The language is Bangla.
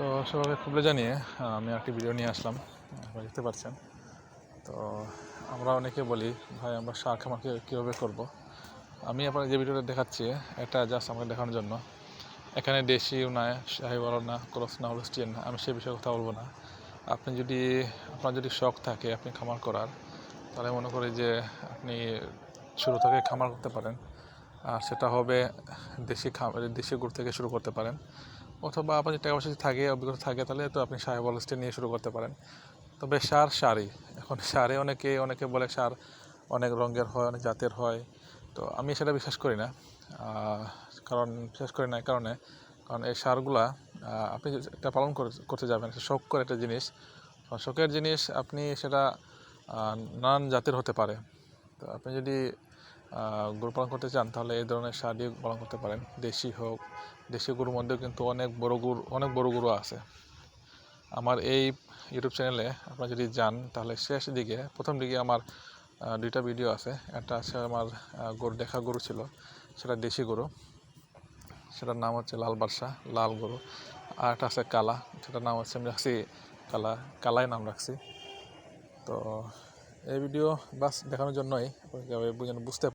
তো সবাইকে খুবলে জানিয়ে আমি একটি ভিডিও নিয়ে আসলাম। আপনারা দেখতে পাচ্ছেন। তো আমরা অনেকে বলি, ভাই, আমরা সার খামারকে কীভাবে করব? আমি আপনার যে ভিডিওটা দেখাচ্ছি, এটা জাস্ট আমাকে দেখানোর জন্য। এখানে দেশিও না শাহিওয়ালও না ক্রস না, হলস্টিয়ান না আমি সে বিষয়ে কথা বলব না। আপনি যদি, আপনার যদি শখ থাকে, আপনি খামার করার, তাহলে মনে করি যে আপনি শুরু থেকে খামার করতে পারেন। আর সেটা হবে দেশি খামার দেশি গুড় থেকে শুরু করতে পারেন। অথবা আপনার যদি টাকা পয়সা থাকে, অভিজ্ঞতা থাকে, তাহলে তো আপনি সাহেব স্টেন নিয়ে শুরু করতে পারেন। তবে সার সারই। এখন সারে অনেকে অনেকে বলে সার অনেক রঙের হয়, অনেক জাতের হয়। তো আমি সেটা বিশ্বাস করি না। কারণ বিশ্বাস করি না কারণে। কারণ এই সারগুলা আপনি এটা পালন করতে যাবেন। শখ করে একটা জিনিস। শখের জিনিস আপনি সেটা নানান জাতের হতে পারে। তো আপনি যদি গরু পালন করতে চান, তাহলে এই ধরনের সার দিয়ে পালন করতে পারেন। দেশি হোক, দেশি গরুর মধ্যেও কিন্তু অনেক বড় গরু, অনেক বড় গরু আছে। আমার এই ইউটিউব চ্যানেলে আপনারা যদি যান, তাহলে শেষ দিকে, প্রথম দিকে আমার দুইটা ভিডিও আছে। একটা আছে আমার গরু দেখা গরু ছিল, সেটা দেশি গরু। সেটার নাম হচ্ছে লাল বাদশা, লাল গরু। আর একটা আছে কালা, সেটার নাম হচ্ছে, আমি রাখছি কালা, কালাই নাম রাখছি। তো এই ভিডিও বাস দেখানোর জন্যই বুঝতে